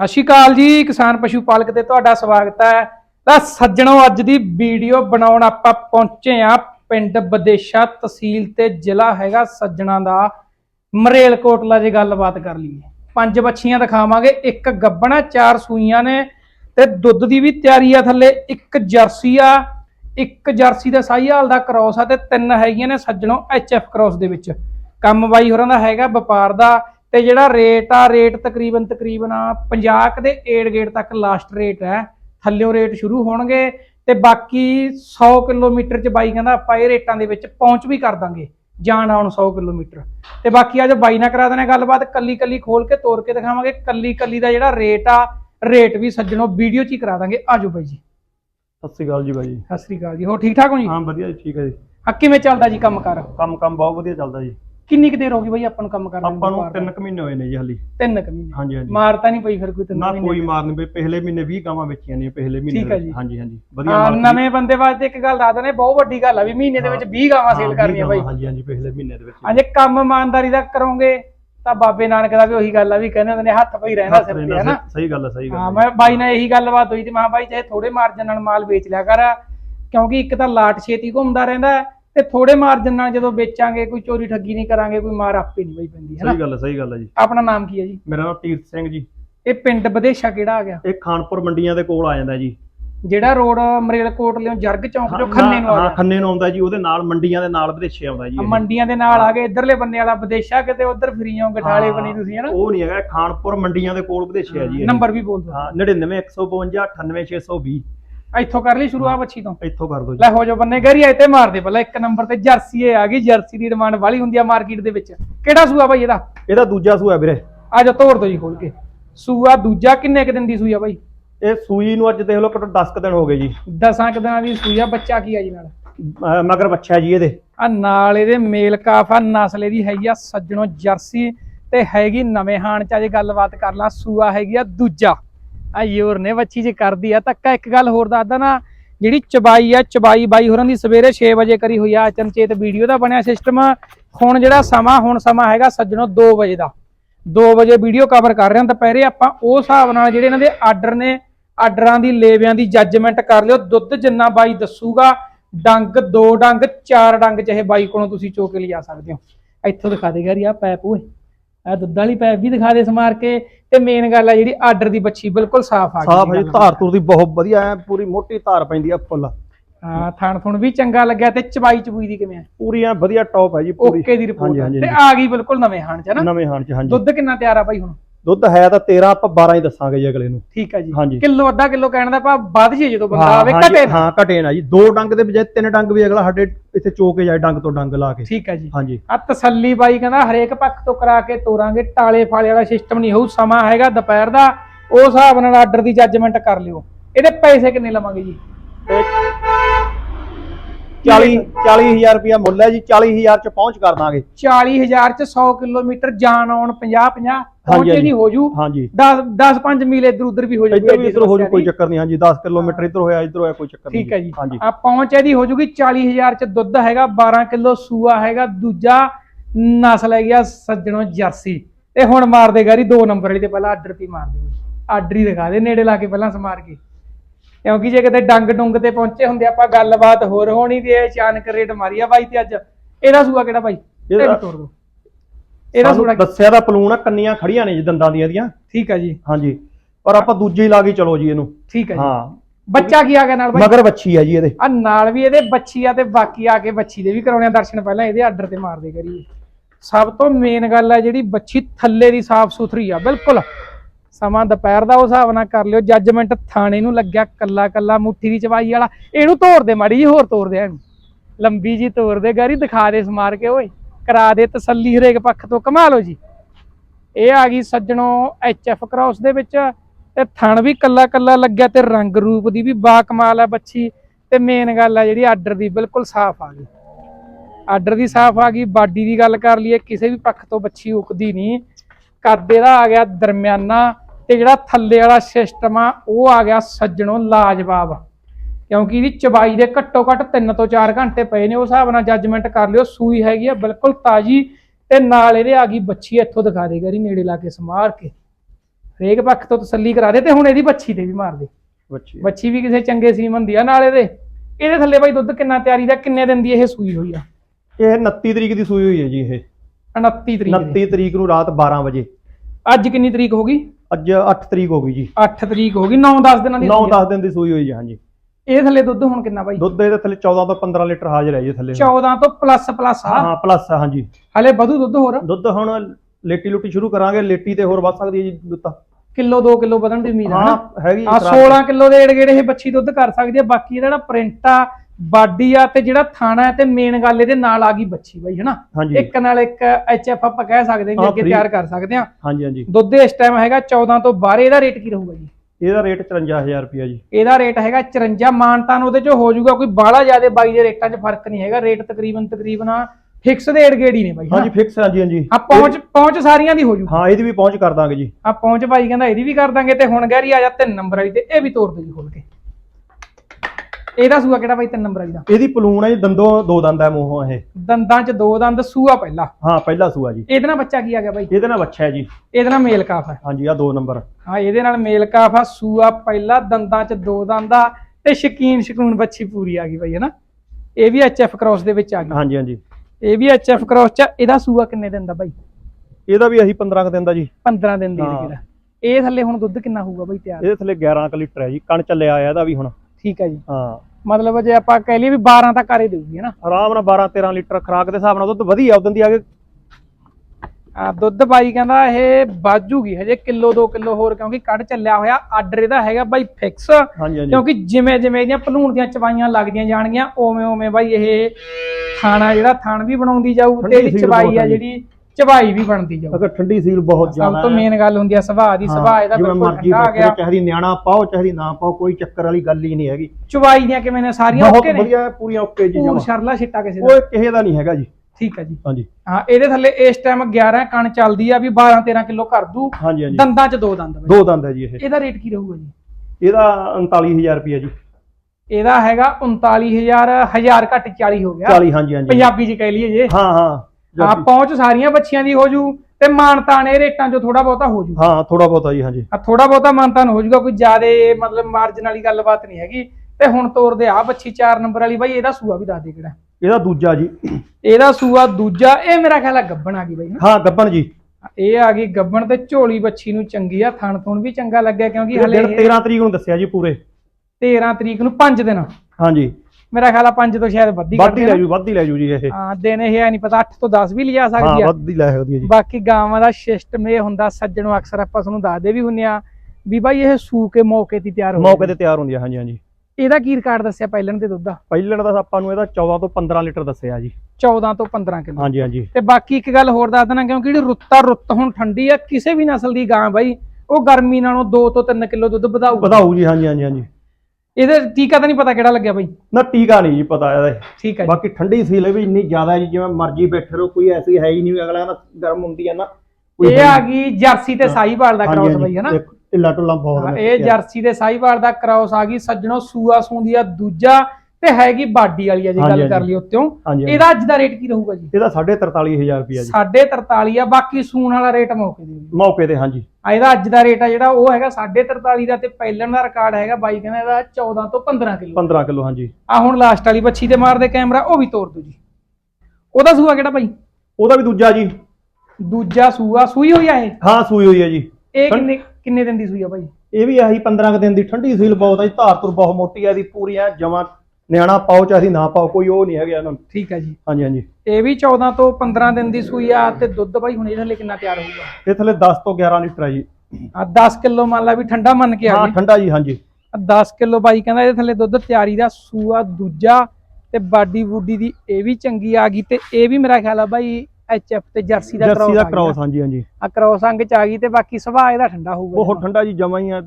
ਸਤਿ ਸ਼੍ਰੀ ਅਕਾਲ ਜੀ, ਕਿਸਾਨ ਪਸ਼ੂ ਪਾਲਕ ਤੇ ਤੁਹਾਡਾ ਸਵਾਗਤ ਹੈ। ਤਾਂ ਸੱਜਣੋ, ਅੱਜ ਦੀ ਵੀਡੀਓ ਬਣਾਉਣ ਆਪਾਂ ਪਹੁੰਚੇ ਆ ਪਿੰਡ ਬਦੇਸ਼ਾ ਤਹਿਸੀਲ ਤੇ ਜ਼ਿਲ੍ਹਾ ਹੈਗਾ ਸੱਜਣਾ ਦਾ। ਮਰੇਲਕੋਟਲਾ ਜੇ ਗੱਲਬਾਤ ਕਰ ਲਈਏ। ਪੰਜ ਬੱਚੀਆਂ ਦਿਖਾਵਾਂਗੇ, ਇੱਕ ਗੱਬਣਾ, ਚਾਰ ਸੂਈਆਂ ਨੇ ਤੇ ਦੁੱਧ ਦੀ ਵੀ ਤਿਆਰੀ ਆ ਥੱਲੇ, ਇੱਕ ਜਰਸੀ ਆ, ਇੱਕ ਜਰਸੀ ਦਾ ਸਾਈਹਾਲ ਦਾ ਕ੍ਰੋਸ ਆ ਤੇ ਤਿੰਨ ਹੈਗੀਆਂ ਨੇ ਸੱਜਣੋ ਐਚਐਫ ਕ੍ਰੋਸ ਦੇ ਵਿੱਚ। ਕੰਮ ਬਾਈ ਹੋਰਾਂ ਦਾ ਹੈਗਾ, ਵਪਾਰ ਦਾ ਤੇ ਜਿਹੜਾ ਰੇਟ ਆ ਰੇਟ ਤਕਰੀਬਨ ਤਕਰੀਬਨ 50 ਕੁ ਦੇ ਏਡ ਗੇਟ ਤੱਕ ਲਾਸਟ ਰੇਟ ਹੈ। ਥੱਲਿਓਂ ਰੇਟ ਸ਼ੁਰੂ ਹੋਣਗੇ ਤੇ ਬਾਕੀ 100 ਕਿਲੋਮੀਟਰ ਚ ਬਾਈ ਕਹਿੰਦਾ ਆਪਾਂ ਇਹ ਰੇਟਾਂ ਦੇ ਵਿੱਚ ਪਹੁੰਚ ਵੀ ਕਰ ਦਾਂਗੇ ਜਾਣ ਆਉਣ 100 ਕਿਲੋਮੀਟਰ। ਤੇ ਬਾਕੀ ਅੱਜ ਬਾਈ ਨਾਲ ਕਰਾ ਦੇਣਾ ਗੱਲਬਾਤ ਕੱਲੀ ਕੱਲੀ ਖੋਲ ਕੇ ਤੋੜ ਕੇ ਦਿਖਾਵਾਂਗੇ। ਕੱਲੀ ਕੱਲੀ ਦਾ ਜਿਹੜਾ ਰੇਟ ਆ ਰੇਟ ਵੀ ਸੱਜਣੋ ਵੀਡੀਓ 'ਚ ਹੀ ਕਰਾ ਦਾਂਗੇ। ਆਜੋ ਬਾਈ ਜੀ। ਸਤਿ ਸ਼੍ਰੀ ਅਕਾਲ ਜੀ ਬਾਈ। ਸਤਿ ਸ੍ਰੀ ਅਕਾਲ ਜੀ। ਹੋਰ ਠੀਕ ਠਾਕ ਹੋ ਜੀ? ਹਾਂ ਵਧੀਆ ਜੀ ਠੀਕ ਹੈ ਜੀ। ਆ ਕਿਵੇਂ ਚੱਲਦਾ ਜੀ ਕੰਮ ਕਰ? ਕੰਮ ਕੰਮ ਬਹੁਤ ਵਧੀਆ ਚੱਲਦਾ ਜੀ। ਕਿੰਨੀ ਕੁ ਦੇਰ ਹੋ ਗਈ ਬਾਈ ਆਪਾਂ ਨੂੰ ਕੰਮ ਕਰਦੇ ਨੂੰ ਆਪਾਂ ਨੂੰ ਵਪਾਰ ਦਾ? 3 ਕੁ ਮਹੀਨੇ ਹੋਏ ਨੇ ਜੀ ਹਾਲੀ। ਤਿੰਨ ਕੁ ਮਹੀਨੇ। ਹਾਂਜੀ ਹਾਂਜੀ। ਮਾਰ ਤਾਂ ਨਹੀਂ ਪਈ ਫਿਰ ਕੋਈ ਤਿੰਨ ਨਾ ਮਹੀਨੇ ਕੋਈ ਮਾਰ ਨਹੀਂ ਪਈ। ਪਿਛਲੇ ਮਹੀਨੇ 20 ਗਾਵਾਂ ਵੇਚੀਆਂ ਨੇ ਪਿਛਲੇ ਮਹੀਨੇ ਠੀਕ ਹੈ ਵਿੱਚ। ਜੀ। ਹਾਂਜੀ ਹਾਂਜੀ। ਵਧੀਆ ਹਾਂ, ਮਾਰ ਨਵੇਂ ਬੰਦੇ ਵਾਸਤੇ ਇੱਕ ਗੱਲ ਦੱਸ ਦਨੇ ਬਹੁਤ ਵੱਡੀ ਗੱਲ ਆ ਵੀ ਮਹੀਨੇ ਦੇ ਵਿੱਚ 20 ਗਾਵਾਂ ਸੇਲ ਕਰਨੀਆਂ ਬਾਈ। ਹਾਂਜੀ ਹਾਂਜੀ ਪਿਛਲੇ ਮਹੀਨੇ ਦੇ ਵਿੱਚ। ਹਾਂ ਜੇ ਕੰਮ ਇਮਾਨਦਾਰੀ ਦਾ ਕਰੋਗੇ ਤਾਂ ਬਾਬੇ ਨਾਨਕ ਦਾ ਵੀ ਉਹੀ ਗੱਲ ਆ ਵੀ ਕਹਿੰਦੇ ਹੁੰਦੇ ਨੇ ਹੱਥ ਪਈ ਰਹਿੰਦਾ ਸਿਰ ਤੇ ਹਨਾ? ਸਹੀ ਗੱਲ ਹੈ ਸਹੀ ਗੱਲ ਹਾਂ ਹੈ ਮੈਂ ਬਾਈ ਨਾਲ ਇਹੀ ਗੱਲਬਾਤ ਹੋਈ ਤੇ ਮੈਂ ਕਿਹਾ ਬਾਈ ਚਾਹੇ ਥੋੜੇ ਮਾਰਜਨ ਨਾਲ ਮਾਲ ਵੇਚ ਲਿਆ ਕਰ ਕਿਉਂਕਿ ਇੱਕ ਤਾਂ ਲਾਟ ਛੇਤੀ ਘੁੰਮਦਾ ਰਹਿੰਦਾ ਹੈ, ਤੇ ਥੋੜੇ ਮਾਰਜਨ ਨਾਲ ਜਦੋਂ ਵੇਚਾਂਗੇ ਕੋਈ ਚੋਰੀ ਠੱਗੀ ਨਹੀਂ ਕਰਾਂਗੇ ਕੋਈ ਮਾਰ ਆਪੇ ਨਹੀਂ ਬਾਈ ਪੈਂਦੀ ਹੈ ਨਾ? ਸਹੀ ਗੱਲ ਹੈ ਸਹੀ ਗੱਲ ਹੈ ਜੀ। ਆਪਣਾ ਨਾਮ ਕੀ ਹੈ ਜੀ? ਮੇਰਾ ਨਾਮ ਤੀਰਥ ਸਿੰਘ ਜੀ। ਇਹ ਪਿੰਡ ਬਦੇਸ਼ਾ ਕਿਹੜਾ ਆ ਗਿਆ? ਇਹ ਖਾਨਪੁਰ ਮੰਡੀਆਂ ਦੇ ਕੋਲ ਆ ਜਾਂਦਾ ਜੀ। ਜਿਹੜਾ ਰੋਡ ਮਰੇਲਕੋਟ ਲਿਓ ਜਰਗ ਚੌਂਕ ਚੋਂ ਖੰਨੇ ਨੂੰ ਆ ਹਾਂ ਗਿਆ ਖੰਨੇ ਨੂੰ ਆਉਂਦਾ ਜੀ ਉਹਦੇ ਨਾਲ ਮੰਡੀਆਂ ਦੇ ਨਾਲ ਵਿਦੇਸ਼ੇ ਆਉਂਦਾ ਜੀ। ਮੰਡੀਆਂ ਦੇ ਨਾਲ ਆ ਗਏ ਇਧਰਲੇ ਬੰਨੇ ਵਾਲਾ ਵਿਦੇਸ਼ਾ ਕਿਤੇ ਉਧਰ ਫਿਰੀ ਜਾਓ ਗਠਾਲੇ ਬਣੀ ਤੁਸੀਂ ਹਨਾ ਉਹ ਨਹੀਂ ਹੈਗਾ ਖਾਨਪੁਰ ਮੰਡੀਆਂ ਦੇ ਕੋਲ ਵਿਦੇਸ਼ੇ ਆ ਜੀ। ਨੰਬਰ ਵੀ ਬੋਲ ਦਿਓ। ਹਾਂ 99 152 98620 ਇੱਥੋਂ ਕਰ ਲਈ ਸ਼ੁਰੂ ਆ ਬੱਚੀ ਤੋਂ। ਇੱਥੋਂ ਕਰ ਜੀ। ਲੈ ਹੋ ਜੋ ਬੰਨੇ ਗਰੀ ਇੱਥੇ ਮਾਰ ਦੇ ਪਹਿਲਾਂ ਇੱਕ ਨੰਬਰ ਤੇ ਜਰਸੀ ਇਹ ਆ ਗਈ ਜਰਸੀ ਦੀ ਡਿਮਾਂਡ ਵਾਲੀ ਹੁੰਦੀ ਆ ਮਾਰਕੀਟ ਦੇ ਵਿੱਚ। ਕਿਹੜਾ ਸੂਆ ਬਾਈ ਇਹਦਾ? ਇਹਦਾ ਦੂਜਾ ਸੂਆ ਵੀਰੇ। ਆ ਜਾ ਤੋੜ ਦੋ ਜੀ ਖੋਲ ਕੇ। ਸੂਆ ਦੂਜਾ ਕਿੰਨੇ ਕੁ ਦਿਨ ਦੀ ਸੂਈ ਆ ਬਾਈ? ਇਹ ਸੂਈ ਨੂੰ ਅੱਜ ਦੇਖ ਲਓ ਘੱਟੋ 10 ਕੁ ਦਿਨ ਹੋ ਗਏ ਜੀ। ਦਸਾਂ ਕੁ ਦਿਨਾਂ ਦੀ ਸੂਈ ਆ ਬੱਚਾ ਕੀ ਆ ਜੀ ਨਾਲ? ਮਗਰ ਬੱਚਾ ਜੀ ਇਹਦੇ। ਆ ਨਾਲ ਇਹਦੇ ਮੇਲ ਕਾਫਾ ਨਸਲ ਇਹਦੀ ਹੈਗੀ ਆ ਸੱਜਣੋ ਜਰਸੀ ਤੇ ਹੈਗੀ ਨਵੇਂ ਹਾਣ ਚ ਅਜੇ ਗੱਲਬਾਤ ਕਰ ਲਾਂ ਸੂਆ ਹੈਗੀ ਆ ਦੂਜਾ। ਆ ਯੋਰ ਨੇ, ਵੱਛੀ ਜੇ ਕਰਦੀ ਆ। ਧੱਕਾ ਇੱਕ ਗੱਲ ਹੋਰ ਦੱਸਦਾ ਨਾ, ਜਿਹੜੀ ਚਬਾਈ ਆ, ਚਬਾਈ ਬਾਈ ਹੋਰਾਂ ਦੀ ਸਵੇਰੇ 6 ਵਜੇ ਕਰੀ ਹੋਈ ਆ। ਅਚਨਚੇਤ ਵੀਡੀਓ ਦਾ ਬਣਿਆ ਸਿਸਟਮ ਹੁਣ ਜਿਹੜਾ ਸਮਾਂ, ਹੁਣ ਸਮਾਂ ਹੈਗਾ ਸੱਜਣੋ 2 ਵਜੇ ਦਾ। 2 ਵਜੇ ਵੀਡੀਓ ਕਵਰ ਕਰ ਰਹੇ ਹਾਂ। ਦੁਪਹਿਰੇ ਆਪਾਂ ਉਹ ਹਿਸਾਬ ਨਾਲ ਜਿਹੜੇ ਇਹਨਾਂ ਦੇ ਆਰਡਰ ਨੇ, ਆਰਡਰਾਂ ਦੀ ਲੇਵਿਆਂ ਦੀ ਜੱਜਮੈਂਟ ਕਰ ਲਿਓ। ਦੁੱਧ ਜਿੰਨਾ ਬਾਈ ਦੱਸੂਗਾ, ਡੰਗ, ਦੋ ਡੰਗ, ਚਾਰ ਡੰਗ, ਚਾਹੇ ਬਾਈ ਕੋਲੋਂ ਤੁਸੀਂ ਚੋ ਕੇ ਲਿਜਾ ਸਕਦੇ ਹੋ। ਇੱਥੋਂ ਦਿਖਾ ਦੇ ਯਾਰ ਆ ਪੈਪ, ਓਏ। ਆ ਦੁੱਧ ਵਾਲੀ ਪੈਪ ਵੀ ਦਿਖਾ ਦੇ ਸਮਾਰ ਕੇ ਤੇ ਮੇਨ ਗੱਲ ਆ ਜਿਹੜੀ ਆਰਡਰ ਦੀ ਬੱਚੀ ਬਿਲਕੁਲ ਸਾਫ਼ ਆ ਗਈ। ਸਾਫ਼ ਹੈ ਜੀ ਧਾਰ ਧੂਰ ਦੀ ਬਹੁਤ ਵਧੀਆ ਹੈ ਪੂਰੀ ਮੋਟੀ ਧਾਰ ਪੈਂਦੀ ਆ ਫੁੱਲ। ਹਾਂ ਥਣ ਥੁਣ ਵੀ ਚੰਗਾ ਲੱਗਿਆ ਤੇ ਚਬਾਈ ਚਬੂਈ ਦੀ ਕਿਵੇਂ ਆ? ਪੂਰੀ ਐ ਵਧੀਆ ਟੌਪ ਹੈ ਜੀ ਪੂਰੀ। ਓਕੇ ਦੀ ਰਿਪੋਰਟ ਹਾਂਜੀ, ਤੇ ਆ ਗਈ ਬਿਲਕੁਲ ਨਵੇਂ ਹਾਣ ਚ ਨਾ? ਨਵੇਂ ਹਾਣ ਚ ਹਾਂਜੀ। ਦੁੱਧ ਕਿੰਨਾ ਤਿਆਰ ਆ ਬਾਈ ਹੁਣ? ਦੁੱਧ ਹੈ ਤਾਂ 13 ਆਪਾਂ 12 ਹੀ ਦੱਸਾਂਗੇ ਜੀ ਅਗਲੇ ਨੂੰ। ਠੀਕ ਆ ਜੀ। ਹਾਂਜੀ। ਕਿਲੋ ਅੱਧਾ ਕਿਲੋ ਕਹਿਣ ਦਾ ਭਾਵ ਵੱਧ ਜੇ ਜਦੋਂ ਬੰਦਾ ਆਵੇ ਘਟੇ ਨਾ। ਹਾਂ ਘਟੇ ਨਾ ਜੀ। ਦੋ ਡੰਗ ਦੇ ਬਜਾਏ ਤਿੰਨ ਡੰਗ ਵੀ ਅਗਲਾ ਸਾਡੇ ਇੱਥੇ ਚੋ ਕੇ ਜਾਏ ਡੰਗ ਤੋਂ ਡੰਗ ਲਾ ਕੇ। ਠੀਕ ਆ ਜੀ। ਹਾਂਜੀ। ਆ ਤਸੱਲੀ ਬਾਈ ਕਹਿੰਦਾ ਹਰੇਕ ਪੱਖ ਤੋਂ ਕਰਾ ਕੇ ਤੋਰਾਂਗੇ। ਟਾਲੇ ਫਾਲੇ ਵਾਲਾ ਸਿਸਟਮ ਨਹੀਂ ਹੋਊ ਸਮਾਂ ਹੈਗਾ ਦੁਪਹਿਰ ਦਾ। ਉਸ ਹਿਸਾਬ ਨਾਲ ਆਰਡਰ ਦੀ ਜੱਜਮੈਂਟ ਕਰ ਲਿਓ। ਇਹਦੇ ਪੈਸੇ ਕਿੰਨੇ ਲਵਾਂਗੇ ਜੀ? ਤੇ 40 40000 ਰੁਪਇਆ ਮੁੱਲ ਹੈ ਜੀ 40000 ਚ ਪਹੁੰਚ ਕਰ ਦਾਂਗੇ। 40000 ਚ 100 ਕਿਲੋਮੀਟਰ ਜਾਣ ਆਉਣ 50 50 ਪਹੁੰਚੇ। ਨਹੀਂ ਹੋ ਜੂ ਹਾਂਜੀ। 10 10 5 ਮੀਲ ਇੱਧਰ ਉੱਧਰ ਵੀ ਹੋ ਜੂ ਇੱਧਰ ਵੀ ਇੱਧਰ ਹੋ ਜੂ ਕੋਈ ਚੱਕਰ ਨਹੀਂ ਹਾਂਜੀ 10 ਕਿਲੋਮੀਟਰ ਇੱਧਰ ਹੋਇਆ ਇੱਧਰ ਹੋਇਆ ਕੋਈ ਚੱਕਰ ਨਹੀਂ ਠੀਕ ਹੈ ਜੀ। ਹਾਂਜੀ। ਆ ਪਹੁੰਚ ਇਹਦੀ ਹੋ ਜੂਗੀ 40000 ਚ ਦੁੱਧ ਹੈਗਾ 12 ਕਿਲੋ ਸੂਆ ਹੈਗਾ ਦੂਜਾ ਨਸਲ ਹੈਗੀ ਆ ਸੱਜਣੋ ਜਰਸੀ। ਤੇ ਹੁਣ ਮਾਰ ਦੇ ਗਾਰੀ ਦੋ ਨੰਬਰ ਵਾਲੀ ਤੇ ਪਹਿਲਾਂ ਆਰਡਰ ਤੇ ਹੀ ਮਾਰ ਦੇ ਆਰਡਰ ਹੀ ਦਿਖਾ ਦੇ ਨੇੜੇ ਲਾ ਕੇ ਪਹਿਲਾਂ ਸਮਾਰ ਕੇ। ਕਿਉਂਕਿ ਜੇ ਕਿਤੇ ਡੰਗ ਡੁੰਗ ਤੇ ਪਹੁੰਚੇ ਹੁੰਦੇ ਆਪਾਂ ਗੱਲਬਾਤ ਹੋਰ ਹੋਣੀ ਤੇ ਅਚਾਨਕ ਰੇਟ ਮਾਰੀ ਆ ਬਾਈ ਤੇ ਅੱਜ। ਇਹਦਾ ਸੂਆ ਕਿਹੜਾ ਬਾਈ? ਇਹਦਾ- ਤੋੜ ਦੋ। ਇਹਦਾ ਸੂਆ ਦੱਸਿਆ ਤਾਂ ਪਲੂਣ ਆ ਕੰਨੀਆਂ ਖੜੀਆਂ ਨੇ ਜੀ ਦੰਦਾਂ ਦੀਆਂ ਦੀਆਂ ਠੀਕ ਆ ਜੀ। ਹਾਂਜੀ। ਪਰ ਆਪਾਂ ਦੂਜੇ ਹੀ ਲਾ ਕੇ ਚਲੋ ਜੀ ਇਹਨੂੰ। ਠੀਕ ਆ ਜੀ। ਹਾਂ। ਬੱਚਾ ਕੀ ਆ ਗਿਆ ਨਾਲ ਬਾਈ? ਮਗਰ ਬੱਚੀ ਆ ਜੀ ਇਹਦੇ। ਆ ਨਾਲ ਵੀ ਇਹਦੇ ਬੱਚੀ ਆ ਤੇ ਬਾਕੀ ਆ ਕੇ ਬੱਚੀ ਦੇ ਵੀ ਕਰਾਉਣੇ ਆ ਦਰਸ਼ਨ ਪਹਿਲਾਂ ਇਹਦੇ ਆਰਡਰ ਤੇ ਮਾਰਦੇ ਕਰੀਏ। ਸਭ ਤੋਂ ਮੇਨ ਗੱਲ ਹੈ ਜਿਹੜੀ ਬੱਚੀ ਥੱਲੇ ਦੀ ਸਾਫ਼ ਸੁਥਰੀ ਆ ਬਿਲਕੁਲ। ਸਮਾਂ ਦੁਪਹਿਰ ਦਾ ਉਸ ਹਿਸਾਬ ਨਾਲ ਕਰ ਲਿਓ। ਜੱਜਮੈਂਟ ਥਾਣੇ ਨੂੰ ਲੱਗਿਆ ਕੱਲਾ ਕੱਲਾ, ਮੁੱਠੀ ਦੀ ਚਵਾਈ ਵਾਲਾ। ਇਹਨੂੰ ਤੋੜ ਦੇ ਮਾੜੀ ਜੀ ਹੋਰ ਤੋੜ ਦੇ ਇਹਨੂੰ। ਲੰਬੀ ਜੀ ਤੋੜ ਦੇ ਗਾਰੀ ਦਿਖਾ ਦੇ ਸਮਾਰ ਕੇ, ਓਏ। ਕਰਾ ਦੇ ਤਸੱਲੀ ਹਰੇਕ ਪੱਖ ਤੋਂ, ਕਮਾ ਲਓ ਜੀ। ਇਹ ਆ ਗਈ ਸੱਜਣੋ ਐਚ ਐਫ ਕ੍ਰਾਸ ਦੇ ਵਿੱਚ। ਤੇ ਥਣ ਵੀ ਕੱਲਾ ਕੱਲਾ ਲੱਗਿਆ ਤੇ ਰੰਗ ਰੂਪ ਦੀ ਵੀ ਬਾ ਕਮਾਲ ਹੈ ਬੱਚੀ। ਤੇ ਮੇਨ ਗੱਲ ਆ ਜਿਹੜੀ ਆਰਡਰ ਦੀ, ਬਿਲਕੁਲ ਸਾਫ਼ ਆ ਗਈ। ਆਰਡਰ ਦੀ ਸਾਫ਼ ਆ ਗਈ, ਬਾਡੀ ਦੀ ਗੱਲ ਕਰ ਲਈਏ, ਕਿਸੇ ਵੀ ਪੱਖ ਤੋਂ ਬੱਚੀ ਉਕਦੀ ਨਹੀਂ। ਕੱਦ ਇਹਦਾ ਆ ਗਿਆ ਦਰਮਿਆਨਾ ਤੇ ਜਿਹੜਾ ਥੱਲੇ ਵਾਲਾ ਸਿਸਟਮ ਆ ਉਹ ਆ ਗਿਆ ਸੱਜਣੋ ਲਾਜਵਾਬ। ਕਿਉਂਕਿ ਇਹਦੀ ਚਬਾਈ ਦੇ ਘੱਟੋ ਘੱਟ 3 ਤੋਂ 4 ਘੰਟੇ ਪਏ ਨੇ ਉਸ ਹਿਸਾਬ ਨਾਲ ਜੱਜਮੈਂਟ ਕਰ ਲਿਓ ਸੂਈ ਹੈਗੀ ਆ ਬਿਲਕੁਲ ਤਾਜੀ ਤੇ ਨਾਲ ਇਹਦੇ ਆ ਗਈ ਬੱਚੀ ਇੱਥੋਂ ਦਿਖਾ ਦੇ ਗਰੀ ਨੇੜੇ ਲਾ ਕੇ ਸਮਾਰ ਕੇ। ਹਰੇਕ ਪੱਖ ਤੋਂ ਤਸੱਲੀ ਕਰਾ ਦੇ ਤੇ ਹੁਣ ਇਹਦੀ ਬੱਚੀ ਤੇ ਵੀ ਮਾਰ ਦੇ। ਬੱਚੀ ਬੱਚੀ ਵੀ ਕਿਸੇ ਚੰਗੇ ਸੀਮਨ ਦੀ ਆ ਨਾਲ ਇਹਦੇ। ਇਹਦੇ ਥੱਲੇ ਬਾਈ ਦੁੱਧ ਕਿੰਨਾ ਤਿਆਰੀ ਦਾ ਕਿੰਨੇ ਦਿਨ ਦੀ ਇਹ ਸੂਈ ਹੋਈ ਆ? ਇਹ 29 ਤਰੀਕ ਦੀ ਸੂਈ ਹੋਈ ਹੈ ਜੀ ਇਹ। 29 ਤਰੀਕ ਦੀ। 29 ਤਰੀਕ ਨੂੰ ਰਾਤ 12 ਵਜੇ। ਅੱਜ ਕਿੰਨੀ ਤਰੀਕ ਹੋ ਗਈ? ਅੱਜ 8 ਤਰੀਕ ਹੋ ਗਈ ਜੀ। 8 ਤਰੀਕ ਹੋ ਗਈ। 9-10 ਦਿਨਾਂ ਦੀ 9-10 ਦਿਨ ਦੀ ਸੂਈ ਹੋਈ ਜੀ ਹਾਂਜੀ। ਇਹ ਥੱਲੇ ਦੁੱਧ ਹੁਣ ਕਿੰਨਾ ਬਾਈ? ਦੁੱਧ ਇਹਦੇ ਥੱਲੇ 14 ਤੋਂ 15 ਲੀਟਰ ਹਾਜ਼ਰ ਹੈ ਜੀ ਥੱਲੇ 14 ਤੋਂ ਪਲੱਸ ਪਲੱਸ ਆ। ਹਾਂ ਪਲੱਸ ਹਾਂਜੀ। ਹਲੇ ਵਧੂ ਦੁੱਧ ਹੋਰ? ਦੁੱਧ ਹੁਣ ਲੇਟੀ ਲੁੱਟੀ ਸ਼ੁਰੂ ਕਰਾਂਗੇ ਲੇਟੀ ਤੇ ਹੋਰ ਵੱਧ ਸਕਦੀ ਹੈ ਜੀ ਦੁੱਧ ਤਾਂ। ਕਿਲੋ 2 ਕਿਲੋ ਵਧਣ ਦੀ ਉਮੀਦ ਹੈ ਹਾਂ ਹੈਗੀ ਆ 16 ਕਿਲੋ ਦੇ ਏੜ ਗੇੜੇ ਇਹ ਬੱਚੀ ਦੁੱਧ ਕਰ ਸਕਦੀ ਹੈ। ਬਾਕੀ ਇਹਦਾ ਜਿਹੜਾ ਪ੍ਰਿੰਟ ਆ ਬਾਡੀ ਆ ਤੇ ਜਿਹੜਾ ਥਾਣਾ ਹੈ ਤੇ ਮੇਨ ਗੱਲ ਇਹਦੇ ਨਾਲ ਆ ਗਈ ਬੱਚੀ ਬਾਈ ਹਨਾ? ਇੱਕ ਨਾਲ ਇੱਕ ਐਚਐਫ ਆਪਾਂ ਕਹਿ ਸਕਦੇ ਹਾਂ ਹਾਂ, ਕਿ। ਤਿਆਰ ਕਰ ਸਕਦੇ ਹਾਂ। ਹਾਂਜੀ ਹਾਂਜੀ। ਦੁੱਧ ਇਸ ਟਾਈਮ ਹੈਗਾ 14 ਤੋਂ 12 ਇਹਦਾ ਰੇਟ ਕੀ ਰਹੂਗਾ ਜੀ? ਇਹਦਾ ਰੇਟ 54000 ਰੁਪਿਆ ਜੀ। ਇਹਦਾ ਰੇਟ ਹੈਗਾ 54 ਮਾਨਤਾਨ ਉਹਦੇ ਚ ਹੋ ਜਾਊਗਾ ਕੋਈ ਬਾਹਲਾ ਜ਼ਿਆਦਾ ਬਾਈ ਦੇ ਰੇਟਾਂ 'ਚ ਫ਼ਰਕ ਨਹੀਂ ਹੈਗਾ। ਰੇਟ ਤਕਰੀਬਨ ਤਕਰੀਬਨ ਫਿਕਸ ਦੇ ਏੜ ਗੇੜੀ ਨੇ ਬਾਈ? ਹਾਂਜੀ ਫਿਕਸ ਹਾਂਜੀ ਹਾਂਜੀ। ਆ ਪਹੁੰਚ ਪਹੁੰਚ ਸਾਰੀਆਂ ਦੀ ਹੋ ਜੂ। ਹਾਂ ਇਹਦੀ ਵੀ ਪਹੁੰਚ ਕਰ ਦਾਂਗੇ ਜੀ। ਆ ਪਹੁੰਚ ਭਾਈ ਕਹਿੰਦਾ ਇਹਦੀ ਵੀ ਕਰ ਦਾਂਗੇ ਤੇ ਹੁਣ ਗਹਿਰੀ ਆ ਜਾ ਤਿੰਨ ਨੰਬਰ ਵਾਲੀ ਤੇ ਇਹ ਵੀ ਤੋੜ ਦੇ ਜੀ ਖੋਲ ਕੇ। ਇਹਦਾ ਸੂਆ ਕਿਹੜਾ ਭਾਈ ਤਿੰਨ ਨੰਬਰ ਵਾਲੀ ਦਾ। ਇਹਦੀ ਪਲੂਣ ਹੈ ਦੰਦੋਂ ਦੋ ਦੰਦ ਹੈ ਮੂੰਹੋਂ ਇਹ। ਦੰਦਾਂ 'ਚ ਦੋ ਦੰਦ ਸੂਆ ਪਹਿਲਾ। ਹਾਂ ਪਹਿਲਾ ਸੂਆ ਜੀ। ਇਹਦੇ ਨਾਲ ਬੱਚਾ ਕੀ ਆ ਗਿਆ ਬਾਈ? ਇਹਦੇ ਨਾਲ ਬੱਚਾ ਹੈ ਜੀ। ਇਹਦੇ ਨਾਲ ਮੇਲ ਕਾਫ ਹੈ ਹਾਂਜੀ ਆ ਦੋ ਨੰਬਰ। ਹਾਂ ਇਹਦੇ ਨਾਲ ਮੇਲ ਕਾਫ ਆ ਸੂਆ ਪਹਿਲਾ ਦੰਦਾਂ 'ਚ ਦੋ ਦੰਦ ਤੇ ਸ਼ਕੀਨ ਸ਼ਕੂਨ ਬੱਚੀ ਪੂਰੀ ਆ ਗਈ ਬਾਈ ਹਨਾ? ਇਹ ਵੀ ਐਚਐਫ ਕ੍ਰਾਸ ਦੇ ਵਿੱਚ ਆ ਗਈ। ਹਾਂਜੀ ਹਾਂਜੀ। ਇਹ ਵੀ ਐਚਐਫ ਕ੍ਰਾਸ 'ਚ। ਇਹਦਾ ਸੂਆ ਕਿੰਨੇ ਦਿਨ ਦਾ ਬਾਈ? ਇਹਦਾ ਵੀ ਅਸੀਂ 15 ਕੁ ਦਿਨ ਦਾ ਜੀ। 15 ਦਿਨ ਦੀ ਹਾਂ। ਜਿਹੜਾ ਇਹ ਥੱਲੇ ਹੁਣ ਦੁੱਧ ਕਿੰਨਾ ਹੋਊਗਾ ਬਾਈ ਤਿਆਰ? ਇਹਦੇ ਥੱਲੇ 11 ਕੁ ਲੀਟਰ ਹੈ ਜੀ ਕਣ ਚੱਲਿਆ ਆਇਆ ਇਹਦਾ ਵੀ ਹੁਣ। ਠੀਕ ਹੈ ਜੀ। ਹਾਂ। ਮਤਲਬ ਜੇ ਆਪਾਂ ਕਹਿ ਲਈਏ ਵੀ 12 ਤਾਂ ਕਰ ਹੀ ਦੇਊਗੀ ਹਨਾ ਆਰਾਮ ਨਾਲ 12 13 ਲੀਟਰ ਖਰਾਕ ਦੇ ਹਿਸਾਬ ਨਾਲ ਦੁੱਧ ਵਧੀਆ ਉਦੋਂ ਦੀ ਆ ਕੇ। ਆ ਦੁੱਧ ਬਾਈ ਕਹਿੰਦਾ ਇਹ ਬਾਜੂਗੀ ਹਜੇ ਕਿਲੋ 2 ਕਿਲੋ ਹੋਰ ਕਿਉਂਕਿ ਕੱਢ ਚੱਲਿਆ ਹੋਇਆ ਆਰਡਰ ਇਹਦਾ ਹੈਗਾ ਬਾਈ ਫਿਕਸ ਕਿਉਂਕਿ ਜਿਵੇਂ ਜਿਵੇਂ ਇਹਦੀਆਂ ਭਲੂਣ ਦੀਆਂ ਚਵਾਈਆਂ ਲੱਗਦੀਆਂ ਜਾਣਗੀਆਂ ਓਵੇਂ ਓਵੇਂ ਬਾਈ ਇਹ ਖਾਣਾ ਜਿਹੜਾ ਥਣ ਵੀ ਬਣਾਉਂਦੀ ਜਾਊ ਤੇ ਚਵਾਈ ਆ। ਜਿਹੜੀ ਚਵਾਈ ਵੀ ਬਣਦੀ ਜਾਊ। ਅਗਰ ਠੰਡੀ ਸੀਲ ਬਹੁਤ ਜ਼ਿਆਦਾ ਸਭ ਤੋਂ। ਮੇਨ ਗੱਲ ਹੁੰਦੀ ਆ ਸੁਭਾਅ ਦੀ ਸੁਭਾਅ ਇਹਦਾ ਬਿਲਕੁਲ ਠੰਡਾ ਆ ਗਿਆ। ਚਾਹੇ ਨਿਆਣਾ ਪਾਓ ਚਾਹੇ ਨਾ ਪਾਓ ਕੋਈ ਚੱਕਰ ਵਾਲੀ ਗੱਲ ਹੀ ਨਹੀਂ ਹੈਗੀ। ਚਵਾਈ ਦੀਆਂ ਕਿਵੇਂ ਨੇ? ਸਾਰੀਆਂ ਬਹੁਤ ਓਕੇ ਨੇ? ਵਧੀਆ ਹੈ, ਪੂਰੀਆਂ ਓਕੇ ਜੀ ਜਮਾਂ। ਸ਼ਰਲਾ ਛਿੱਟਾ ਕਿਸੇ ਦਾ। ਉਹ ਕਿਸੇ ਦਾ ਨਹੀਂ ਹੈਗਾ ਜੀ। ਠੀਕ ਹੈ ਜੀ। ਹਾਂਜੀ। ਹਾਂ ਇਹਦੇ ਥੱਲੇ ਇਸ ਟਾਈਮ 11 ਕਣ ਚੱਲਦੀ ਆ ਵੀ 12 13 ਕਿਲੋ ਕਰ ਦੂ। ਹਾਂਜੀ ਹਾਂਜੀ। ਦੰਦਾਂ 'ਚ ਦੋ ਦੰਦ ਦੋ ਦੰਦ ਹੈ ਜੀ ਇਹ। ਇਹਦਾ ਰੇਟ ਕੀ ਰਹੂਗਾ ਜੀ? ਇਹਦਾ 39000 ਰੁਪਿਆ ਜੀ। ਇਹਦਾ ਹੈਗਾ 39000 1000 ਘੱਟ 40 ਹੋ ਗਿਆ। 40 ਹਾਂਜੀ ਹਾਂਜੀ। ਪੰਜਾਬੀ ਚ ਕਹਿ ਲਈਏ ਜੇ। ਹਾਂ ਹਾਂ। ਆ ਪਹੁੰਚ ਸਾਰੀਆਂ ਬੱਚੀਆਂ ਦੀ ਹੋ ਜੂ ਤੇ ਮਾਨਤਾਨ ਇਹ ਰੇਟਾਂ 'ਚੋਂ ਥੋੜਾ ਬਹੁਤਾ ਹੋ ਜੂ ਹਾਂ ਥੋੜਾ ਬਹੁਤਾ ਜੀ ਹਾਂਜੀ। ਆ ਥੋੜਾ ਬਹੁਤਾ ਮਾਨਤਾਨ ਹੋ ਜੂਗਾ ਕੋਈ ਜ਼ਿਆਦੇ ਮਤਲਬ ਮਾਰਜਨ ਵਾਲੀ ਗੱਲਬਾਤ ਨਹੀਂ ਹੈਗੀ। ਤੇ ਹੁਣ ਤੋਰਦੇ ਆ ਬੱਚੀ 4 ਨੰਬਰ ਵਾਲੀ ਬਾਈ ਇਹਦਾ ਸੂਆ ਵੀ ਦੱਸ ਦੇ ਕਿਹੜਾ। ਇਹਦਾ ਦੂਜਾ ਜੀ। ਇਹਦਾ ਸੂਆ ਦੂਜਾ ਇਹ ਮੇਰਾ ਖਿਆਲ ਆ ਗੱਬਣ ਆ ਗਈ ਬਾਈ ਹਾਂ ਗੱਬਣ ਜੀ। ਇਹ ਆ ਗਈ ਗੱਬਣ ਤੇ ਝੋਲੀ ਬੱਚੀ ਨੂੰ ਚੰਗੀ ਆ ਥਣ ਥੁਣ ਵੀ ਚੰਗਾ ਲੱਗਿਆ ਕਿਉਂਕਿ ਹਲੇ ਦਿਨ 13 ਤਰੀਕ ਨੂੰ ਦੱਸਿਆ ਜੀ ਪੂਰੇ। 13 ਤਰੀਕ ਨੂੰ 5 ਦਿਨ। ਹਾਂਜੀ। ਮੇਰਾ ਖਿਆਲ ਆ 5 ਤੋਂ ਸ਼ਾਇਦ ਵੱਧ ਹੀ ਵੱਧ ਹੀ ਆ ਲੈ। ਜੂ ਵੱਧ ਹੀ ਲੈ ਜੂ ਜੀ ਇਹ। ਹਾਂ ਦਿਨ ਇਹ ਨਹੀਂ ਪਤਾ 8 ਤੋਂ 10 ਵੀ ਹਾਂ ਸਕਦੀ ਆ। ਵੱਧ ਹੀ ਲੈ ਸਕਦੀ ਹੈ ਜੀ। ਬਾਕੀ ਗਾਵਾਂ ਦਾ ਸਿਸਟਮ ਇਹ ਹੁੰਦਾ ਸੱਜਣੋਂ ਅਕਸਰ ਆਪਾਂ ਤੁਹਾਨੂੰ ਦੱਸਦੇ ਵੀ ਹੁੰਨੇ ਆ ਵੀ ਬਾਈ ਇਹ ਸੂ ਕੇ ਮੌਕੇ ਤੇ ਤਿਆਰ ਹੋ ਮੌਕੇ ਤੇ ਤਿਆਰ ਹੁੰਦੀ ਹੈ ਹਾਂਜੀ ਹਾਂਜੀ। ਇਹਦਾ ਕੀ ਰਿਕਾਰਡ ਦੱਸਿਆ ਪਹਿਲਣ ਦੇ ਦੁੱਧ ਦਾ? ਪਹਿਲਣ ਦਾ ਆਪਾਂ ਨੂੰ ਇਹਦਾ 14 ਤੋਂ 15 ਲੀਟਰ ਦੱਸਿਆ ਜੀ। 14 ਤੋਂ 15 ਕਿਲੋ। ਹਾਂਜੀ ਹਾਂਜੀ। ਤੇ ਬਾਕੀ ਇੱਕ ਗੱਲ ਹੋਰ ਦੱਸ ਦੇਣਾ ਕਿਉਂਕਿ ਜਿਹੜੀ ਰੁੱਤਾ ਰੁੱਤ ਹੁਣ ਠੰਡੀ ਆ ਕਿਸੇ ਵੀ ਨਸਲ ਦੀ ਗਾਂ ਬਾਈ ਉਹ ਗਰਮੀ ਨਾਲੋਂ 2 ਤੋਂ 3 ਕਿਲੋ ਦੁੱਧ ਵਧਾਊ ਜੀ ਹਾਂਜੀ ਹਾਂਜੀ ਹਾਂਜੀ। ਇਹਦੇ ਟੀਕਾ ਤਾਂ ਨਹੀਂ ਪਤਾ ਕਿਹੜਾ ਲੱਗਿਆ ਬਾਈ? ਨਾ ਟੀਕਾ ਨਹੀਂ ਜੀ ਪਤਾ ਇਹਦਾ। ਠੀਕ ਹੈ ਜੀ। ਬਾਕੀ ਠੰਡੀ ਸੀਲ ਵੀ ਇੰਨੀ ਜ਼ਿਆਦਾ ਹੈ ਜੀ ਜਿਵੇਂ ਮਰਜ਼ੀ ਬੈਠੇ ਰਹੋ ਕੋਈ ਐਸੀ ਹੈ ਹੀ ਨਹੀਂ ਅਗਲਾ ਨਾ ਗਰਮ ਹੁੰਦੀ ਹੈ ਨਾ। ਕੋਈ ਇਹ ਹੈ ਆ ਨਹੀਂ। ਗਈ ਜਰਸੀ ਤੇ ਸਾਈਵਾਲ ਦਾ ਹਾਂਜੀ, ਕ੍ਰਾਸ ਹਾਂਜੀ, ਬਾਈ ਹੈ ਨਾ? ਇੱਕ ਢਿੱਲਾ ਢੁੱਲਾ ਬਹੁਤ ਹਾਂ, ਇਹ ਜਰਸੀ ਦੇ ਸਾਈਵਾਲ ਦਾ ਕ੍ਰਾਸ ਆ ਗਈ ਸੱਜਣੋ ਸੂਆ ਸੂੰਦੀ ਆ ਦੂਜਾ ਤੇ ਹੈਗੀ ਬਾਡੀ ਵਾਲੀ ਆ ਜੇ ਹਾਂਜੀ, ਗੱਲ ਕਰ ਹਾਂਜੀ। ਲਈ ਉੱਤੋਂ ਹਾਂਜੀ ਹਾਂਜੀ। ਇਹਦਾ ਅੱਜ ਦਾ ਰੇਟ ਕੀ ਰਹੂਗਾ ਜੀ? ਇਹਦਾ 43500 ਰੁਪਿਆ ਜੀ। ਸਾਢੇ 43 ਆ ਬਾਕੀ ਸੂਣ ਵਾਲਾ ਰੇਟ ਮੌਕੇ ਦੀ ਮੌਕੇ ਤੇ ਹਾਂਜੀ। ਆ ਇਹਦਾ ਅੱਜ ਦਾ ਰੇਟ ਆ ਜਿਹੜਾ ਉਹ ਹੈਗਾ ਸਾਢੇ 43 ਦਾ ਤੇ ਪਹਿਲਣ ਦਾ ਰਿਕਾਰਡ ਹੈਗਾ ਬਾਈ ਕਹਿੰਦਾ ਇਹਦਾ 14 ਤੋਂ 15 ਕਿਲੋ। 15 ਕਿਲੋ ਹਾਂਜੀ। ਆ ਹੁਣ ਲਾਸਟ ਵਾਲੀ ਬੱਚੀ ਤੇ ਮਾਰਦੇ ਕੈਮਰਾ ਉਹ ਵੀ ਤੋੜ ਦੋ ਜੀ। ਉਹਦਾ ਸੂਆ ਕਿਹੜਾ ਬਾਈ? ਉਹਦਾ ਵੀ ਦੂਜਾ ਜੀ। ਦੂਜਾ ਸੂਆ ਸੂਈ ਹੋਈ ਆ ਇਹ? ਹਾਂ ਸੂਈ ਹੋਈ ਹੈ ਜੀ। ਇਹ ਕਿੰਨੇ ਕਿੰਨੇ ਦਿਨ ਦੀ ਸੂਈ ਆ ਬਾਈ? ਇਹ ਵੀ ਆਹੀ 15 ਕੁ ਦਿਨ ਦੀ ਠੰਡੀ ਸੀਲ ਬਹੁਤ ਜੀ ਧਾਰ ਤੁਰ ਬਹੁਤ ਮੋਟੀ ਹੈ ਦੀ ਪੂਰੀ ਐ ਜਮਾ ਨਿਆਣਾ ਪਾਓ ਚਾਹੇ ਨਾ ਪਾਓ ਕੋਈ ਉਹ ਨਹੀਂ ਹੈਗਾ ਇਹਨਾਂ ਨੂੰ। ਠੀਕ ਹੈ ਜੀ। ਹਾਂਜੀ ਹਾਂਜੀ। ਇਹ ਵੀ 14 ਤੋਂ 15 ਦਿਨ ਦੀ ਸੂਈ ਆ ਤੇ ਦੁੱਧ ਬਾਈ ਹੁਣ ਇਹਦੇ ਲਈ ਕਿੰਨਾ ਤਿਆਰ ਹੋਊਗਾ? ਇਹ ਥੱਲੇ 10 ਤੋਂ 11 ਲੀਟਰ ਜੀ। ਆ 10 ਕਿਲੋ ਮੰਨ ਲਾ ਵੀ ਠੰਡਾ ਮੰਨ ਕੇ ਆ ਹਾਂ ਗਈ। ਠੰਡਾ ਜੀ ਹਾਂਜੀ। ਆਹ 10 ਕਿਲੋ ਬਾਈ ਕਹਿੰਦਾ ਇਹਦੇ ਥੱਲੇ ਦੁੱਧ ਤਿਆਰੀ ਦਾ ਸੂਆ ਦੂਜਾ ਤੇ ਬਾਡੀ ਬੂਡੀ ਦੀ ਇਹ ਵੀ ਚੰਗੀ ਆ ਗਈ ਤੇ ਇਹ ਵੀ ਮੇਰਾ ਖਿਆਲ ਆ ਬਾਈ ਐਚਐਫ ਤੇ ਜਰਸੀ ਦਾ ਜਰਸੀ ਦਾ ਕ੍ਰਾਸ ਕ੍ਰਾਸ ਹਾਂਜੀ ਹਾਂਜੀ। ਆ ਕ੍ਰਾਸ ਅੰਗ ਚ ਆ ਗਈ ਤੇ ਬਾਕੀ ਸੁਭਾਅ ਇਹਦਾ ਠੰਡਾ ਹੋਊਗਾ ਬਹੁਤ। ਠੰਡਾ ਜੀ ਜਮਾ ਹੀ ਆ।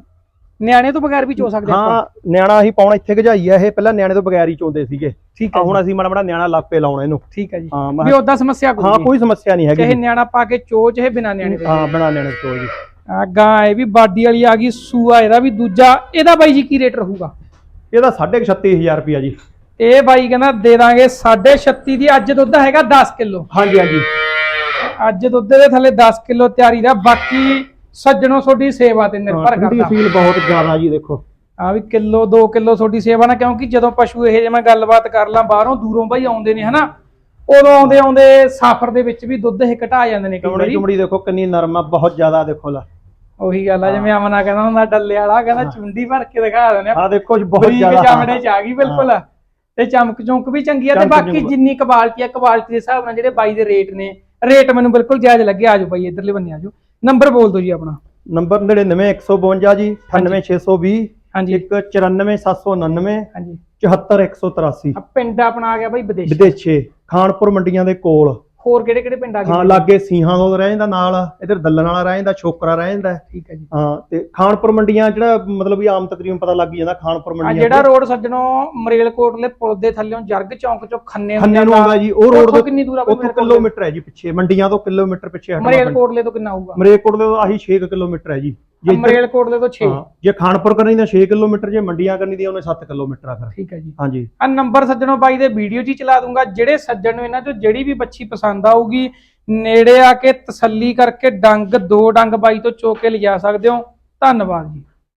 ਨਿਆਣੇ ਤੋਂ ਬਗੈਰ ਵੀ ਚੋ ਸਕਦੇ ਹਾਂ ਨਿਆਣਾ ਅਸੀਂ ਪਾਉਣਾ ਇੱਥੇ ਗਜਾਈ ਆ ਇਹ ਪਹਿਲਾਂ ਨਿਆਣੇ ਤੋਂ ਬਗੈਰ ਹੀ ਚੋਂਦੇ ਸੀਗੇ। ਠੀਕ ਹੈ ਹੁਣ ਅਸੀਂ ਮਾੜਾ ਮਾੜਾ ਨਿਆਣਾ ਲੱਪੇ ਲਾਉਣਾ ਇਹਨੂੰ। ਠੀਕ ਹੈ ਜੀ। ਵੀ ਉਹਦਾ ਸਮੱਸਿਆ ਕੋਈ ਹਾਂ ਕੋਈ ਸਮੱਸਿਆ ਨਹੀਂ ਹੈਗੀ ਜੀ। ਨਿਆਣਾ ਪਾ ਕੇ ਚੋ ਚਾਹੇ ਬਿਨਾ ਨਿਆਣੇ ਦੇ। ਹਾਂ ਬਣਾ ਨਿਆਣੇ ਤੋਂ ਜੀ। ਆ ਗਾਂ ਇਹ ਵੀ ਬਾਡੀ ਵਾਲੀ ਆ ਗਈ ਸੂਆ ਇਹਦਾ ਵੀ ਦੂਜਾ ਇਹਦਾ ਬਾਈ ਜੀ ਕੀ ਰੇਟ ਰਹੂਗਾ? ਇਹਦਾ 36000 ਰੁਪਿਆ ਜੀ। ਇਹ ਬਾਈ ਕਹਿੰਦਾ ਦੇ ਦਾਂਗੇ 36 ਦੀ ਅੱਜ ਦੁੱਧ ਹੈਗਾ 10 ਕਿਲੋ। ਹਾਂਜੀ ਹਾਂਜੀ। ਅੱਜ ਦੁੱਧ ਦੇ ਥੱਲੇ 10 ਕਿਲੋ ਤਿਆਰੀ ਦਾ ਬਾਕੀ ਸੱਜਣੋ ਤੁਹਾਡੀ ਸੇਵਾ ਤੇ ਨਿਰਭਰ ਠੰਡੀ ਕਰਦਾ। ਸੀਲ ਬਹੁਤ ਜ਼ਿਆਦਾ ਜੀ ਦੇਖੋ। ਆ ਵੀ ਕਿਲੋ 2 ਕਿਲੋ ਤੁਹਾਡੀ ਸੇਵਾ ਨਾ ਕਿਉਂਕਿ ਜਦੋਂ ਪਸ਼ੂ ਇਹ ਜੇ ਮੈਂ ਗੱਲਬਾਤ ਕਰ ਲਾਂ ਬਾਹਰੋਂ ਦੂਰੋਂ ਬਈ ਆਉਂਦੇ ਨੇ ਹਨਾ? ਉਦੋਂ ਆਉਂਦੇ ਆਉਂਦੇ ਸਫ਼ਰ ਦੇ ਵਿੱਚ ਵੀ ਦੁੱਧ ਇਹ ਘਟਾ ਜਾਂਦੇ ਨੇ ਕਈ ਚਮੜੀ ਵਾਰੀ। ਚਮੜੀ ਦੇਖੋ ਕਿੰਨੀ ਨਰਮ ਆ ਬਹੁਤ ਜ਼ਿਆਦਾ ਦੇਖੋ ਲਾ। ਉਹੀ ਗੱਲ ਆ ਜਿਵੇਂ ਅਮਨਾ ਕਹਿੰਦਾ ਹੁੰਦਾ ਡੱਲੇ ਵਾਲਾ ਕਹਿੰਦਾ ਚੁੰਡੀ ਭਰ ਕੇ ਦਿਖਾ ਦਿੰਦੇ ਆ। ਆ ਦੇਖੋ ਜੀ ਬਹੁਤ ਬਰੀਕ ਜ਼ਿਆਦਾ। ਚਮੜੇ ਚ ਆ ਗਈ ਬਿਲਕੁਲ। ਤੇ ਚਮਕ ਚੁੰਕ ਵੀ ਚੰਗੀ ਆ ਤੇ ਚਮਕ ਬਾਕੀ। ਜਿੰਨੀ ਕੁਆਲਿਟੀ ਆ ਕੁਆਲਿਟੀ ਦੇ ਹਿਸਾਬ ਨਾਲ ਜਿਹੜੇ ਬਾਈ ਦੇ ਰੇਟ ਨੇ ਰੇਟ ਮੈਨੂੰ ਬਿਲਕੁਲ ਜਾਇਜ਼ ਲੱਗੇ ਆਜੋ ਬਾਈ ਇਧਰਲੇ ਬੰਨੇ ਆਜੋ ਨੰਬਰ ਬੋਲ ਦਿਓ ਜੀ ਆਪਣਾ। ਨੰਬਰ 99152 ਜੀ 98620 ਹਾਂਜੀ। 194799 ਹਾਂਜੀ। 74183 ਆ ਪਿੰਡ ਆਪਣਾ ਆ ਗਿਆ ਬਾਈ ਵਿਦੇਸ਼। ਵਿਦੇਸ਼ੇ ਖਾਨਪੁਰ ਮੰਡੀਆਂ ਦੇ ਕੋਲ। ਹੋਰ ਕਿਹੜੇ ਕਿਹੜੇ ਪਿੰਡ ਆ ਹਾਂ ਲਾਗੇ ਸੀਹਾਂ ਤੋਂ ਰਹਿ ਜਾਂਦਾ ਨਾਲ ਇਧਰ ਦੱਲਣ ਵਾਲਾ ਰਹਿ ਜਾਂਦਾ ਛੋਕਰਾ ਰਹਿ ਜਾਂਦਾ। ਠੀਕ ਹੈ ਜੀ। ਹਾਂ ਤੇ ਖਾਨਪੁਰ ਮੰਡੀਆਂ ਜਿਹੜਾ ਮਤਲਬ ਵੀ ਆਮ ਤਕਰੀਬਨ ਪਤਾ ਲੱਗ ਜਾਂਦਾ ਖਾਨਪੁਰ ਆ ਮੰਡੀਆਂ ਜਿਹੜਾ ਰੋਡ ਸੱਜਣੋ ਮਰੇਲਕੋਟਲੇ ਪੁਲ ਦੇ ਥੱਲੇੋਂ ਜਰਗ ਚੌਂਕ ਚੋਂ ਖੰਨੇ ਖੰਨੇ ਨੂੰ ਆਉਂਦਾ ਜੀ ਉਹ ਰੋਡ ਤੋਂ ਕਿੰਨੀ ਦੂਰ ਆ ਮਰੇਲਕੋਟਲੇ? ਕਿਲੋਮੀਟਰ ਹੈ ਜੀ ਪਿੱਛੇ ਮੰਡੀਆਂ ਤੋਂ ਕਿਲੋਮੀਟਰ ਪਿੱਛੇ ਹਟਣਾ ਮਰੇਲਕੋਟਲੇ ਤੋਂ ਕਿੰਨਾ ਆਊਗਾ? ਮਰੇਕੋਟ ਦੇ ਆਹੀ 6 ਕਿਲੋਮੀਟਰ ਹੈ ਜੀ। ਜੇ ਇੱਧਰ- ਮਰੇਲਕੋਟਲੇ ਤੋਂ 6 ਹਾਂ ਜੇ ਖਾਨਪੁਰ ਕਰਨੀ ਤਾਂ 6 ਕਿਲੋਮੀਟਰ ਜੇ ਮੰਡੀਆਂ ਕਰਨੀ ਦੀ ਉਹਨੇ 7 ਕਿਲੋਮੀਟਰ ਆ ਫਿਰ। ਠੀਕ ਹੈ ਜੀ। ਹਾਂਜੀ। ਆ ਨੰਬਰ ਸੱਜਣੋ ਬਾਈ ਦੇ ਵੀਡੀਓ 'ਚ ਹੀ ਚਲਾ ਦੂੰਗਾ ਜਿਹੜੇ ਸੱਜਣ ਨੂੰ ਇਹਨਾਂ 'ਚੋਂ ਜਿਹੜੀ ਵੀ ਬੱਚੀ ਪਸੰਦ ਆਊਗੀ ਨੇੜੇ ਆ ਕੇ ਤਸੱਲੀ ਕਰਕੇ ਡੰਗ ਦੋ ਡੰਗ ਬਾਈ ਤੋਂ ਚੋ ਕੇ ਲਿਜਾ ਸਕਦੇ ਹੋ। ਧੰਨਵਾਦ ਜੀ।